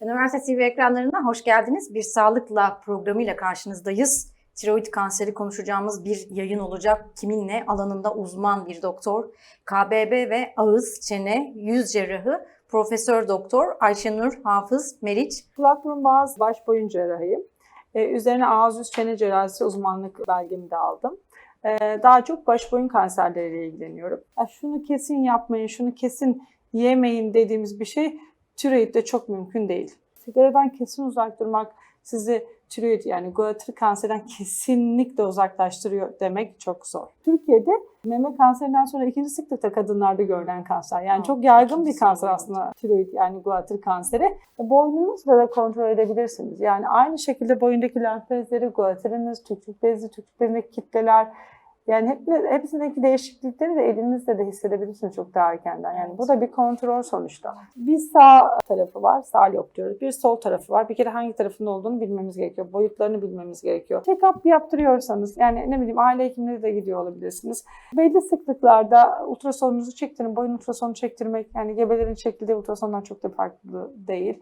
Üniversite TV ekranlarına hoş geldiniz. Bir Sağlıkla programıyla karşınızdayız. Tiroid kanseri konuşacağımız bir yayın olacak. Kiminle? Alanında uzman bir doktor. KBB ve ağız, çene, yüz cerrahı Profesör Doktor Ayşenur Hafız Meriç. Kulak burun boğaz baş boyun cerrahıyım. Ee, üzerine ağız yüz çene cerrahisi uzmanlık belgemi de aldım. Ee, daha çok baş boyun kanserleriyle ilgileniyorum. Ya şunu kesin yapmayın, şunu kesin yemeyin dediğimiz bir şey tiroidde çok mümkün değil. Sigaradan kesin uzak durmak sizi tiroid yani guatr kanserden kesinlikle uzaklaştırıyor demek çok zor. Türkiye'de meme kanserinden sonra ikinci sıklıkta kadınlarda görülen kanser. Yani Ha, çok yaygın bir kanser aslında tiroid yani guatr kanseri. Boynunuzla da kontrol edebilirsiniz. Yani aynı şekilde boyundaki lenf bezleri, guatriniz, tükürük bezi, tükürük bezindeki kitleler, yani hep, hepsindeki değişiklikleri de elinizle de hissedebilirsiniz çok daha erkenden. Yani bu da bir kontrol sonuçta. Bir sağ tarafı var, sağ lob diyoruz. Bir sol tarafı var. Bir kere hangi tarafın olduğunu bilmemiz gerekiyor. Boyutlarını bilmemiz gerekiyor. Check-up yaptırıyorsanız, yani ne bileyim aile hekimleri de gidiyor olabilirsiniz. Belli sıklıklarda ultrasonunuzu çektirin, boyun ultrasonu çektirmek, yani gebelerin çekildiği ultrasondan çok da farklı değil.